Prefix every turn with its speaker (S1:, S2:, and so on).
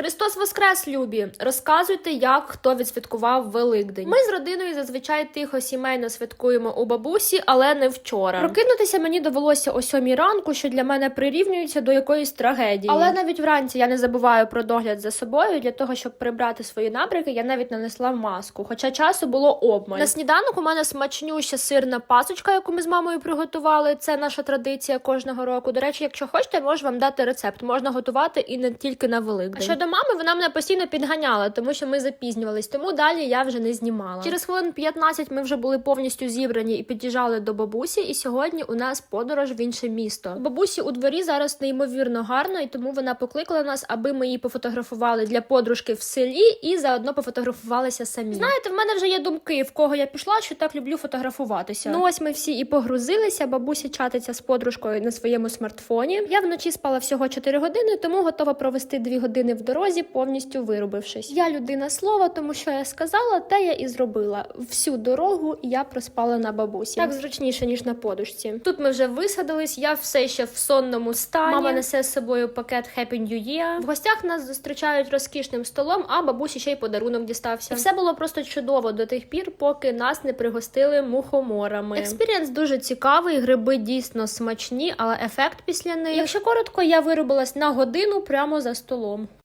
S1: Христос Воскрес, любі! Розказуйте, як хто відсвяткував Великдень. Ми з родиною зазвичай тихо сімейно святкуємо у бабусі, але не вчора. Прокинутися мені довелося о сьомій ранку, що для мене прирівнюється до якоїсь трагедії. Але навіть вранці я не забуваю про догляд за собою. Для того, щоб прибрати свої набряки, я навіть нанесла маску. Хоча часу було обмаль. На сніданок у мене смачнюща сирна пасочка, яку ми з мамою приготували. Це наша традиція кожного року. До речі, якщо хочете, можу вам дати рецепт. Можна готувати і не тільки на Великдень. А щодо мами, вона мене постійно підганяла, тому що ми запізнювались. Тому далі я вже не знімала. Через хвилин 15 ми вже були повністю зібрані і під'їжджали до бабусі. І сьогодні у нас подорож в інше місто. Бабусі у дворі зараз неймовірно гарно, і тому вона покликала нас, аби ми її пофотографували для подружки в селі і заодно пофотографувалися самі. Знаєте, в мене вже є думки, в кого я пішла, що так люблю фотографуватися. Ну ось ми всі і погрузилися. Бабуся чатиться з подружкою на своєму смартфоні. Я вночі спала всього 4 години, тому готова провести 2 години в дорозі, повністю вирубившись. Я людина слова, тому що я сказала, те я і зробила. Всю дорогу я проспала на бабусі. Так зручніше ніж на подушці. Тут ми вже висадились. Я все ще в сонному стані. Мама несе з собою пакет Happy New Year. В гостях нас зустрічають розкішним столом, а бабусі ще й подарунок дістався. І все було просто чудово до тих пір, поки нас не пригостили мухоморами. Експірієнс дуже цікавий, гриби дійсно смачні, але ефект після них. Якщо коротко, я виробилась на годину прямо за столом.